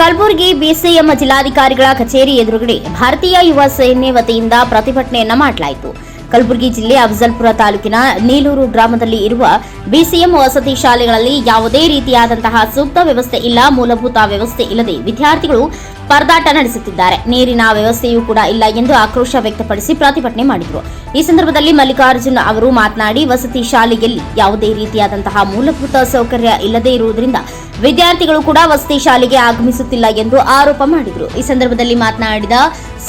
Kalaburagi BCM ಜಿಲ್ಲಾಧಿಕಾರಿಗಳ ಕಚೇರಿ ಎದುರುಗಡೆ ಭಾರತೀಯ ಯುವ ಸೇನೆ ವತಿಯಿಂದ ಪ್ರತಿಭಟನೆಯನ್ನ ಮಾಡಲಾಯಿತು. ಕಲಬುರಗಿ ಜಿಲ್ಲೆ ಅಫಜಲ್ಪುರ ತಾಲೂಕಿನ ನೀಲೂರು ಗ್ರಾಮದಲ್ಲಿ ಇರುವ ಬಿಸಿಎಂ ವಸತಿ ಶಾಲೆಗಳಲ್ಲಿ ಯಾವುದೇ ರೀತಿಯಾದಂತಹ ಸೂಕ್ತ ವ್ಯವಸ್ಥೆ ಇಲ್ಲ, ಮೂಲಭೂತ ವ್ಯವಸ್ಥೆ ಇಲ್ಲದೆ ವಿದ್ಯಾರ್ಥಿಗಳು ಪರದಾಟ ನಡೆಸುತ್ತಿದ್ದಾರೆ. ನೀರಿನ ವ್ಯವಸ್ಥೆಯೂ ಕೂಡ ಇಲ್ಲ ಎಂದು ಆಕ್ರೋಶ ವ್ಯಕ್ತಪಡಿಸಿ ಪ್ರತಿಭಟನೆ ಮಾಡಿದರು. ಈ ಸಂದರ್ಭದಲ್ಲಿ ಮಲ್ಲಿಕಾರ್ಜುನ್ ಅವರು ಮಾತನಾಡಿ, ವಸತಿ ಶಾಲೆಯಲ್ಲಿ ಯಾವುದೇ ರೀತಿಯಾದಂತಹ ಮೂಲಭೂತ ಸೌಕರ್ಯ ಇಲ್ಲದೇ ಇರುವುದರಿಂದ ವಿದ್ಯಾರ್ಥಿಗಳು ಕೂಡ ವಸತಿ ಶಾಲೆಗೆ ಆಗಮಿಸುತ್ತಿಲ್ಲ ಎಂದು ಆರೋಪ ಮಾಡಿದರು. ಈ ಸಂದರ್ಭದಲ್ಲಿ ಮಾತನಾಡಿದ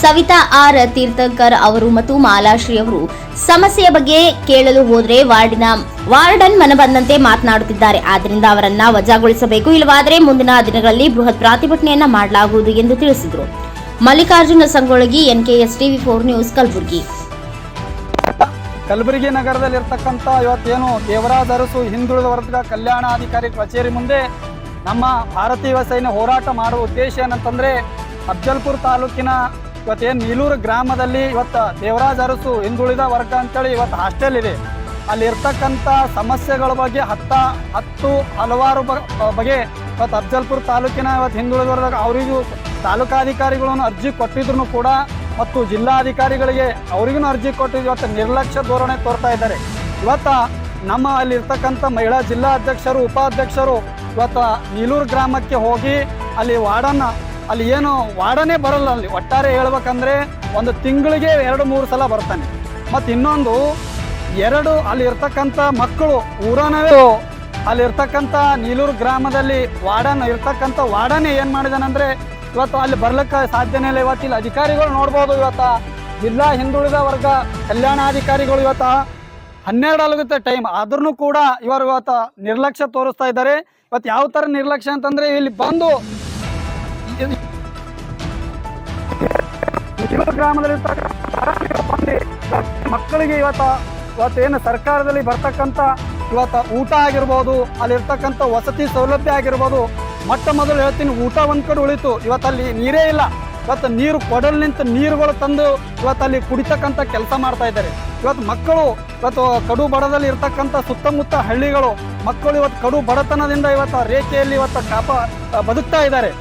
ಸವಿತಾ ಆರ್. ತೀರ್ಥಂಕರ್ ಅವರು ಮತ್ತು ಮಾಲಾಶ್ರೀ ಅವರು, ಸಮಸ್ಯೆಯ ಬಗ್ಗೆ ಕೇಳಲು ಹೋದರೆ ವಾರ್ಡಿನ ವಾರ್ಡನ್ ಮನಬಂದಂತೆ ಮಾತನಾಡುತ್ತಿದ್ದಾರೆ. ಆದ್ದರಿಂದ ಅವರನ್ನ ವಜಾಗೊಳಿಸಬೇಕು. ಇಲ್ಲವಾದರೆ ಮುಂದಿನ ದಿನಗಳಲ್ಲಿ ಬೃಹತ್ ಪ್ರತಿಭಟನೆಯನ್ನ ಮಾಡಲಾಗುವುದು ಎಂದು ತಿಳಿಸಿದರು. Mallikarjuna Sangolagi NKS TV four news Kalaburagi. Kalaburagi ನಗರದಲ್ಲಿರ್ತಕ್ಕಂಥ ಇವತ್ತೇನು ದೇವರಾಜ್ ಅರಸು ಹಿಂದುಳಿದ ವರ್ಗದ ಕಲ್ಯಾಣಾಧಿಕಾರಿ ಕಚೇರಿ ಮುಂದೆ ನಮ್ಮ ಭಾರತೀಯ ಸೈನ್ಯ ಹೋರಾಟ ಮಾಡುವ ಉದ್ದೇಶ ಏನಂತಂದ್ರೆ, ಅಫ್ಜಲ್ಪುರ್ ತಾಲೂಕಿನ ಇವತ್ತೇನು ನೀಲೂರು ಗ್ರಾಮದಲ್ಲಿ ಇವತ್ತು ದೇವರಾಜ ಅರಸು ಹಿಂದುಳಿದ ವರ್ಗ ಅಂತೇಳಿ ಇವತ್ತು ಹಾಸ್ಟೆಲ್ ಇದೆ. ಅಲ್ಲಿ ಇರ್ತಕ್ಕಂಥ ಸಮಸ್ಯೆಗಳ ಬಗ್ಗೆ ಹತ್ತ ಹತ್ತು ಹಲವಾರು ಬಗೆ ಇವತ್ತು ಅಫ್ಜಲ್ಪುರ್ ತಾಲೂಕಿನ ಇವತ್ತು ಹಿಂದುಳಿದ ವರ್ಗ ಅವರಿಗೂ ತಾಲೂಕಾಧಿಕಾರಿಗಳನ್ನು ಅರ್ಜಿ ಕೊಟ್ಟಿದ್ರು ಕೂಡ ಮತ್ತು ಜಿಲ್ಲಾಧಿಕಾರಿಗಳಿಗೆ ಅವರಿಗೂ ಅರ್ಜಿ ಕೊಟ್ಟಿದ್ದು ಇವತ್ತು ನಿರ್ಲಕ್ಷ್ಯ ಧೋರಣೆ ತೋರ್ತಾ ಇದ್ದಾರೆ. ಇವತ್ತು ನಮ್ಮ ಅಲ್ಲಿರ್ತಕ್ಕಂಥ ಮಹಿಳಾ ಜಿಲ್ಲಾ ಅಧ್ಯಕ್ಷರು ಉಪಾಧ್ಯಕ್ಷರು ಇವತ್ತು ನೀಲೂರು ಗ್ರಾಮಕ್ಕೆ ಹೋಗಿ ಅಲ್ಲಿ ವಾರ್ಡನ್ನ ಅಲ್ಲಿ ಏನು ವಾರ್ಡನೇ ಬರಲ್ಲ ಅಲ್ಲಿ. ಒಟ್ಟಾರೆ ಹೇಳ್ಬೇಕಂದ್ರೆ ಒಂದು ತಿಂಗಳಿಗೆ ಎರಡು ಮೂರು ಸಲ ಬರ್ತಾನೆ. ಮತ್ತು ಇನ್ನೊಂದು ಎರಡು ಅಲ್ಲಿ ಇರ್ತಕ್ಕಂಥ ಮಕ್ಕಳು ಊರನವೇ ಅಲ್ಲಿ ಇರ್ತಕ್ಕಂಥ ನೀಲೂರು ಗ್ರಾಮದಲ್ಲಿ ವಾರ್ಡನ್ ಇರ್ತಕ್ಕಂಥ ವಾರ್ಡನೇ ಏನು ಮಾಡಿದಾನಂದ್ರೆ ಇವತ್ತು ಅಲ್ಲಿ ಬರ್ಲಿಕ್ಕೆ ಸಾಧ್ಯನೇ ಇಲ್ಲ ಇವತ್ತು ಇಲ್ಲಿ ಅಧಿಕಾರಿಗಳು ನೋಡ್ಬೋದು ಇವತ್ತು ಜಿಲ್ಲಾ ಹಿಂದುಳಿದ ವರ್ಗ ಕಲ್ಯಾಣಾಧಿಕಾರಿಗಳು ಇವತ್ತ ಹನ್ನೆರಡು ಆಗುತ್ತೆ ಟೈಮ್ ಆದ್ರೂ ಕೂಡ ಇವರು ಇವತ್ತು ನಿರ್ಲಕ್ಷ್ಯ ತೋರಿಸ್ತಾ ಇದ್ದಾರೆ ಇವತ್ತು ಯಾವ ಥರ ನಿರ್ಲಕ್ಷ್ಯ ಅಂತಂದರೆ ಇಲ್ಲಿ ಬಂದು ಗ್ರಾಮದಲ್ಲಿ ಮಕ್ಕಳಿಗೆ ಇವತ್ತ ಇವತ್ತೇನು ಸರ್ಕಾರದಲ್ಲಿ ಬರ್ತಕ್ಕಂಥ ಇವತ್ತು ಊಟ ಆಗಿರ್ಬೋದು, ಅಲ್ಲಿರ್ತಕ್ಕಂಥ ವಸತಿ ಸೌಲಭ್ಯ ಆಗಿರ್ಬೋದು, ಮೊಟ್ಟ ಮೊದಲು ಹೇಳ್ತೀನಿ ಊಟ ಒಂದು ಕಡೆ ಉಳಿತು. ಇವತ್ತಲ್ಲಿ ನೀರೇ ಇಲ್ಲ. ಇವತ್ತು ನೀರು ಕೊಡಲ್ ನಿಂತ ನೀರುಗಳು ತಂದು ಇವತ್ತಲ್ಲಿ ಕುಡಿತಕ್ಕಂಥ ಕೆಲಸ ಮಾಡ್ತಾ ಇದ್ದಾರೆ. ಇವತ್ತು ಮಕ್ಕಳು ಇವತ್ತು ಕಡು ಬಡದಲ್ಲಿ ಇರ್ತಕ್ಕಂಥ ಸುತ್ತಮುತ್ತ ಹಳ್ಳಿಗಳು, ಮಕ್ಕಳು ಇವತ್ತು ಕಡು ಬಡತನದಿಂದ ಇವತ್ತು ರೇಖೆಯಲ್ಲಿ ಇವತ್ತು ಕಾಪ ಬದುಕ್ತಾ ಇದ್ದಾರೆ.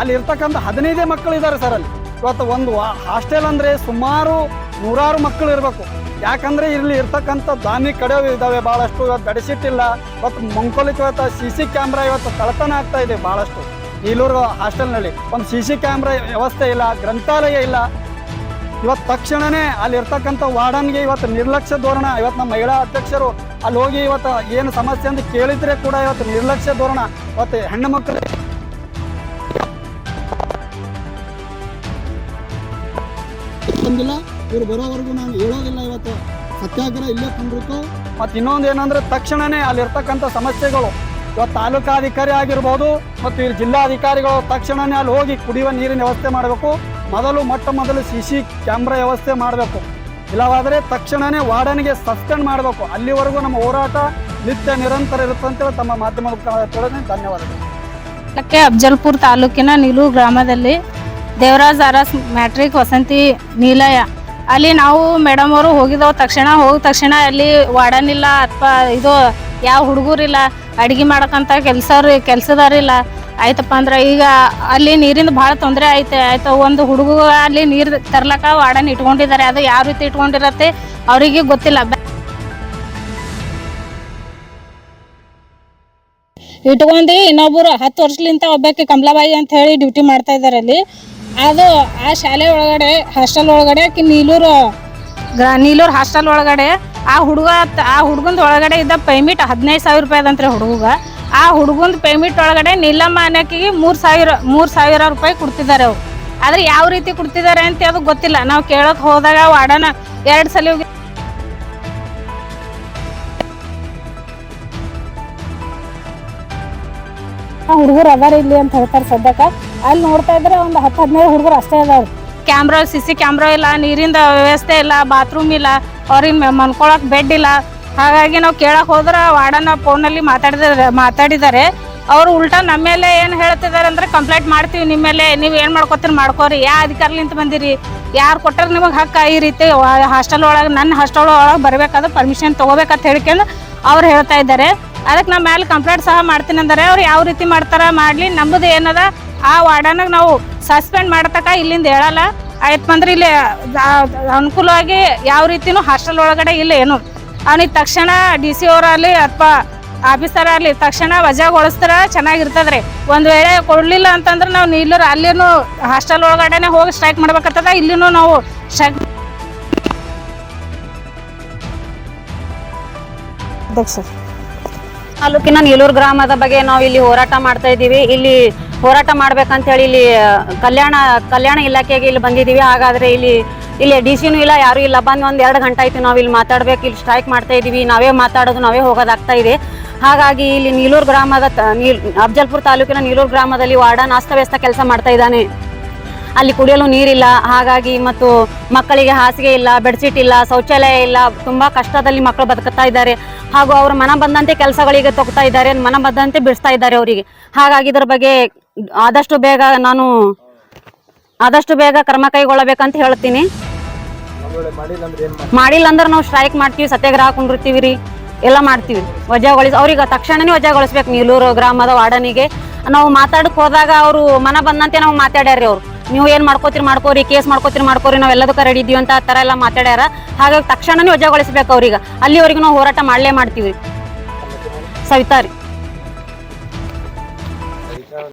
ಅಲ್ಲಿ ಇರ್ತಕ್ಕಂಥ ಹದಿನೈದೇ ಮಕ್ಕಳು ಇದ್ದಾರೆ ಸರ್ ಅಲ್ಲಿ. ಇವತ್ತು ಒಂದು ಹಾಸ್ಟೆಲ್ ಅಂದರೆ ಸುಮಾರು ನೂರಾರು ಮಕ್ಕಳು ಇರಬೇಕು. ಯಾಕಂದ್ರೆ ಇಲ್ಲಿ ಇರ್ತಕ್ಕಂಥ ದಾನಿ ಕಡೆಯವು ಇದ್ದಾವೆ ಭಾಳಷ್ಟು ಇವತ್ತು ಬೆಡ್ಶೀಟ್ ಇಲ್ಲ ಇವತ್ತು ಮಂಕೋಲಿಕ್ ಇವತ್ತು ಸಿ ಸಿ ಕ್ಯಾಮ್ರಾ ಇವತ್ತು ಕಳತನ ಆಗ್ತಾ ಇದೆ ಭಾಳಷ್ಟು ಹಾಸ್ಟೆಲ್ ಹಾಸ್ಟೆಲ್ನಲ್ಲಿ ಒಂದು ಸಿ ಸಿ ಕ್ಯಾಮ್ರಾ ವ್ಯವಸ್ಥೆ ಇಲ್ಲ, ಗ್ರಂಥಾಲಯ ಇಲ್ಲ. ಇವತ್ತು ತಕ್ಷಣನೇ ಅಲ್ಲಿ ಇರ್ತಕ್ಕಂಥ ವಾರ್ಡನ್ಗೆ ಇವತ್ತು ನಿರ್ಲಕ್ಷ್ಯ ಧೋರಣ, ಇವತ್ತು ನಮ್ಮ ಮಹಿಳಾ ಅಧ್ಯಕ್ಷರು ಅಲ್ಲಿ ಹೋಗಿ ಇವತ್ತು ಏನು ಸಮಸ್ಯೆ ಅಂತ ಕೇಳಿದ್ರೆ ಕೂಡ ಇವತ್ತು ನಿರ್ಲಕ್ಷ್ಯ ಧೋರಣ, ಇವತ್ತು ಹೆಣ್ಣು ಮಕ್ಕಳು ಬಂದಿಲ್ಲ? ಇವ್ರು ಬರೋವರೆಗೂ ನಾನು ಹೇಳೋದಿಲ್ಲ ಇವತ್ತು. ಸತ್ಯಾಗ್ರಹ ಇಲ್ಲೇ ಕುಂಡ್ರಿತು ಮತ್ತು ಇನ್ನೊಂದು ಏನಂದ್ರೆ ತಕ್ಷಣನೇ ಅಲ್ಲಿರ್ತಕ್ಕಂಥ ಸಮಸ್ಯೆಗಳು. ಇವತ್ತು ತಾಲೂಕಾಧಿಕಾರಿ ಆಗಿರ್ಬೋದು ಮತ್ತು ಇಲ್ಲಿ ಜಿಲ್ಲಾಧಿಕಾರಿಗಳು ತಕ್ಷಣನೇ ಅಲ್ಲಿ ಹೋಗಿ ಕುಡಿಯುವ ನೀರಿನ ವ್ಯವಸ್ಥೆ ಮಾಡಬೇಕು. ಮೊದಲು ಮೊಟ್ಟ ಮೊದಲು ಸಿ ಸಿ ಕ್ಯಾಮ್ರಾ ವ್ಯವಸ್ಥೆ ಮಾಡಬೇಕು. ಇಲ್ಲವಾದರೆ ತಕ್ಷಣನೇ ವಾರ್ಡನ್ಗೆ ಸಸ್ಪೆಂಡ್ ಮಾಡಬೇಕು. ಅಲ್ಲಿವರೆಗೂ ನಮ್ಮ ಹೋರಾಟ ನಿತ್ಯ ನಿರಂತರ ಇರುತ್ತೆ ಅಂತೇಳಿ ತಮ್ಮ ಮಾಧ್ಯಮದ ತಿಳಿದ್ರೆ ಧನ್ಯವಾದಗಳು. ಕ್ಕೆ ಅಫಜಲ್ಪುರ್ ತಾಲೂಕಿನ ನೀಲು ಗ್ರಾಮದಲ್ಲಿ ದೇವರಾಜ್ ಅರಸ್ ಮ್ಯಾಟ್ರಿಕ್ ವಸಂತಿ ನಿಲಯ ಅಲ್ಲಿ ನಾವು ಮೇಡಮ್ ಅವರು ಹೋಗಿದ್ದವು ತಕ್ಷಣ ಹೋಗಿದ ತಕ್ಷಣ ಅಲ್ಲಿ ವಾರ್ಡನ್ ಇಲ್ಲ ಅಥವಾ ಇದು ಯಾವ ಹುಡುಗರಿಲ್ಲ ಅಡ್ಗೆ ಮಾಡಕ್ಕಂತ ಕೆಲಸವ್ರು ಕೆಲಸದಾರಿಲ್ಲ ಆಯ್ತಪ್ಪ ಅಂದ್ರೆ ಈಗ ಅಲ್ಲಿ ನೀರಿಂದ ಭಾಳ ತೊಂದರೆ ಐತೆ ಆಯ್ತು, ಒಂದು ಹುಡುಗ ಅಲ್ಲಿ ನೀರು ತರ್ಲಕ್ಕ ವಾರ್ಡನ್ ಇಟ್ಕೊಂಡಿದ್ದಾರೆ. ಅದು ಯಾವ ರೀತಿ ಇಟ್ಕೊಂಡಿರತ್ತೆ ಅವರಿಗೆ ಗೊತ್ತಿಲ್ಲ. ಇಟ್ಕೊಂಡು ಇನ್ನೊಬ್ಬರು ಹತ್ತು ವರ್ಷಲಿಂತ ಒಬ್ಬಾಕಿ ಕಮಲಾಬಾಯಿ ಅಂತ ಹೇಳಿ ಡ್ಯೂಟಿ ಮಾಡ್ತಾ ಇದ್ದಾರೆ ಅಲ್ಲಿ. ಅದು ಆ ಶಾಲೆ ಒಳಗಡೆ ಹಾಸ್ಟೆಲ್ ಒಳಗಡೆ ಆಕಿ ನೀಲೂರು. ಗ್ರಾ ನೀಲೂರು ಹಾಸ್ಟೆಲ್ ಒಳಗಡೆ. ಆ ಹುಡುಗ ಆ ಹುಡುಗಂದ ಒಳಗಡೆ ಇದ್ದ ಪೇಮೆಂಟ್ ಹದಿನೈದು ಸಾವಿರ ರೂಪಾಯಿ ಅದಂತ್ರಿ ಹುಡುಗ ಆ ಹುಡುಗಂದ ಪೇಮೆಂಟ್ ಒಳಗಡೆ ನೀಲಮ್ಮ ಅನ್ನಕಿಗೆ ಮೂರು ಸಾವಿರ ಮೂರು ಸಾವಿರ ರೂಪಾಯಿ ಕೊಡ್ತಿದ್ದಾರೆ ಅವ್ರು. ಆದ್ರೆ ಯಾವ ರೀತಿ ಕೊಡ್ತಿದ್ದಾರೆ ಅಂತ ಅದು ಗೊತ್ತಿಲ್ಲ. ನಾವು ಕೇಳಕ್ ಹೋದಾಗ ವಾಡನ ಎರಡು ಸಲ ಹುಡುಗರು ಅದಾರ ಇಲ್ಲಿ ಅಂತ ಹೇಳ್ತಾರೆ ಸದ್ಯಕ್ಕೆ. ಅಲ್ಲಿ ನೋಡ್ತಾ ಇದ್ರೆ ಒಂದು ಹತ್ತು ಹದಿನೈದು ಹುಡುಗರು ಅಷ್ಟೇ ಅದಾವ್ರಿ ಕ್ಯಾಮ್ರಾ ಸಿ ಸಿ ಕ್ಯಾಮ್ರಾ ಇಲ್ಲ, ನೀರಿಂದ ವ್ಯವಸ್ಥೆ ಇಲ್ಲ ಬಾತ್ರೂಮ್ ಇಲ್ಲ, ಅವ್ರಿಗೆ ಮನ್ಕೊಳಕ್ ಬೆಡ್ ಇಲ್ಲ. ಹಾಗಾಗಿ ನಾವು ಕೇಳಕ್ ಹೋದ್ರೆ ವಾರ್ಡನ ಫೋನಲ್ಲಿ ಮಾತಾಡಿದ ಮಾತಾಡಿದ್ದಾರೆ ಅವರು ಉಲ್ಟಾ ನಮ್ಮ ಮೇಲೆ ಏನು ಹೇಳ್ತಿದ್ದಾರೆ ಅಂದ್ರೆ ಕಂಪ್ಲೇಂಟ್ ಮಾಡ್ತೀವಿ ನಿಮ್ಮ ಮೇಲೆ. ನೀವು ಏನು ಮಾಡ್ಕೋತೀರಿ ಮಾಡ್ಕೋರಿ. ಯಾ ಅಧಿಕಾರಲಿಂತ ಬಂದಿರಿ. ಯಾರು ಕೊಟ್ಟರೆ ನಿಮಗೆ ಹಕ್ಕ? ಈ ರೀತಿ ಹಾಸ್ಟೆಲ್ ಒಳಗೆ ನನ್ನ ಹಾಸ್ಟೆಲ್ ಒಳಗೆ ಬರಬೇಕಾದ್ರೆ ಪರ್ಮಿಷನ್ ತೊಗೋಬೇಕಂತ ಹೇಳ್ಕೊಂಡು ಅವ್ರು ಹೇಳ್ತಾ ಇದ್ದಾರೆ. ಅದಕ್ಕೆ ನಮ್ಮ ಮೇಲೆ ಕಂಪ್ಲೇಂಟ್ ಸಹ ಮಾಡ್ತೀನಿ ಅಂದರೆ ಅವ್ರು ಯಾವ ರೀತಿ ಮಾಡ್ತಾರ ಮಾಡಲಿ ನಮ್ಮದು ಏನದ? ಆ ವಾರ್ಡನಾಗ ನಾವು ಸಸ್ಪೆಂಡ್ ಮಾಡತಕ್ಕ ಇಲ್ಲಿಂದ ಹೇಳಲ್ಲ. ಆಯ್ತು ಅಂದ್ರೆ ಇಲ್ಲಿ ಅನುಕೂಲವಾಗಿ ಯಾವ ರೀತಿನೂ ಹಾಸ್ಟೆಲ್ ಒಳಗಡೆ ಇಲ್ಲ ಏನು. ಅವನಿಗೆ ತಕ್ಷಣ ಡಿ ಸಿ ಅವರಲ್ಲಿ ಅಥವಾ ಆಫೀಸರ್ ಆಗಲಿ ತಕ್ಷಣ ವಜಾಗೊಳಿಸ್ತಾರ ಚೆನ್ನಾಗಿರ್ತದ್ರಿ. ಒಂದು ವೇಳೆ ಕೊಡಲಿಲ್ಲ ಅಂತಂದ್ರೆ ನಾವು ನೀಲ್ಲರ ಅಲ್ಲಿನೂ ಹಾಸ್ಟೆಲ್ ಒಳಗಡೆನೆ ಹೋಗಿ ಸ್ಟ್ರೈಕ್ ಮಾಡ್ಬೇಕಾಗ್ತದ, ಇಲ್ಲಿನೂ ನಾವು ಸ್ಟ್ರೈಕ್ ಅಧ್ಯಕ್ಷ ತಾಲೂಕಿನ ನೀಲೂರು ಗ್ರಾಮದ ಬಗ್ಗೆ ನಾವು ಇಲ್ಲಿ ಹೋರಾಟ ಮಾಡ್ತಾ ಇದ್ದೀವಿ. ಇಲ್ಲಿ ಹೋರಾಟ ಮಾಡ್ಬೇಕಂತ ಹೇಳಿ ಇಲ್ಲಿ ಕಲ್ಯಾಣ ಕಲ್ಯಾಣ ಇಲಾಖೆಗೆ ಇಲ್ಲಿ ಬಂದಿದ್ದೀವಿ. ಹಾಗಾದ್ರೆ ಇಲ್ಲಿ ಇಲ್ಲಿ ಡಿ ಸಿನೂ ಇಲ್ಲ, ಯಾರು ಇಲ್ಲ. ಬಂದು ಒಂದು ಎರಡು ಗಂಟೆ ಆಯ್ತು ನಾವು ಇಲ್ಲಿ ಮಾತಾಡ್ಬೇಕು. ಇಲ್ಲಿ ಸ್ಟ್ರೈಕ್ ಮಾಡ್ತಾ ಇದ್ದೀವಿ. ನಾವೇ ಮಾತಾಡೋದು, ನಾವೇ ಹೋಗೋದಾಗ್ತಾ ಇದೆ. ಹಾಗಾಗಿ ಇಲ್ಲಿ ನೀಲೂರು ಗ್ರಾಮದ ಅಫ್ಜಲ್ಪುರ ತಾಲೂಕಿನ ನೀಲೂರು ಗ್ರಾಮದಲ್ಲಿ ವಾರ್ಡನ್ ಅಸ್ತವ್ಯಸ್ತ ಕೆಲಸ ಮಾಡ್ತಾ ಇದ್ದಾನೆ. ಅಲ್ಲಿ ಕುಡಿಯಲು ನೀರಿಲ್ಲ. ಹಾಗಾಗಿ ಮತ್ತು ಮಕ್ಕಳಿಗೆ ಹಾಸಿಗೆ ಇಲ್ಲ ಬೆಡ್ಶೀಟ್ ಇಲ್ಲ, ಶೌಚಾಲಯ ಇಲ್ಲ, ತುಂಬ ಕಷ್ಟದಲ್ಲಿ ಮಕ್ಕಳು ಬದುಕುತ್ತಾ ಇದ್ದಾರೆ. ಹಾಗೂ ಅವರು ಮನ ಬಂದಂತೆ ಕೆಲಸಗಳಿಗೆ ತೊಗ್ತಾ ಇದ್ದಾರೆ, ಮನ ಬಂದಂತೆ ಬಿಡಿಸ್ತಾ ಇದ್ದಾರೆ ಅವರಿಗೆ. ಹಾಗಾಗಿ ಇದ್ರ ಬಗ್ಗೆ ಆದಷ್ಟು ಬೇಗ ನಾನು, ಆದಷ್ಟು ಬೇಗ ಕ್ರಮ ಕೈಗೊಳ್ಳಬೇಕಂತ ಹೇಳ್ತೀನಿ. ಮಾಡಿಲ್ಲ ಅಂದ್ರೆ ನಾವು ಸ್ಟ್ರೈಕ್ ಮಾಡ್ತೀವಿ, ಸತ್ಯಾಗ್ರಹ ಕೊಂಡಿರ್ತೀವಿ ರೀ ಎಲ್ಲ ಮಾಡ್ತೀವಿ. ವಜಾಗೊಳಿಸಿ, ಅವ್ರಿಗೆ ತಕ್ಷಣನೇ ವಜಾಗೊಳಿಸ್ಬೇಕು, ನೀಲೂರು ಗ್ರಾಮದ ವಾರ್ಡನಿಗೆ. ನಾವು ಮಾತಾಡಕ್ಕೆ ಹೋದಾಗ ಅವರು ಮನ ಬಂದಂತೆ ನಾವು ಮಾತಾಡ್ಯಾರ್ರಿ ಅವ್ರು. ನೀವು ಏನ್ ಮಾಡ್ಕೋತೀರಿ, ಮಾಡ್ಕೋರಿ, ಕೇಸ್ ಮಾಡ್ಕೋತೀರಿ, ಮಾಡ್ಕೋರಿ, ನಾವ್ ಎಲ್ಲದಕ್ಕೂ ರೆಡಿ ಇದೀವಿ ಅಂತ ಆ ತರ ಎಲ್ಲ ಮಾತಾಡ್ಯಾರ. ಹಾಗಾಗಿ ತಕ್ಷಣನೇ ವಜಾಗೊಳಿಸ್ಬೇಕು ಅವ್ರಿಗೆ. ಅಲ್ಲಿವರೆಗೂ ನಾವು ಹೋರಾಟ ಮಾಡ್ಲೇ ಮಾಡ್ತೀವಿ ಸವಿತಾ ರೀ.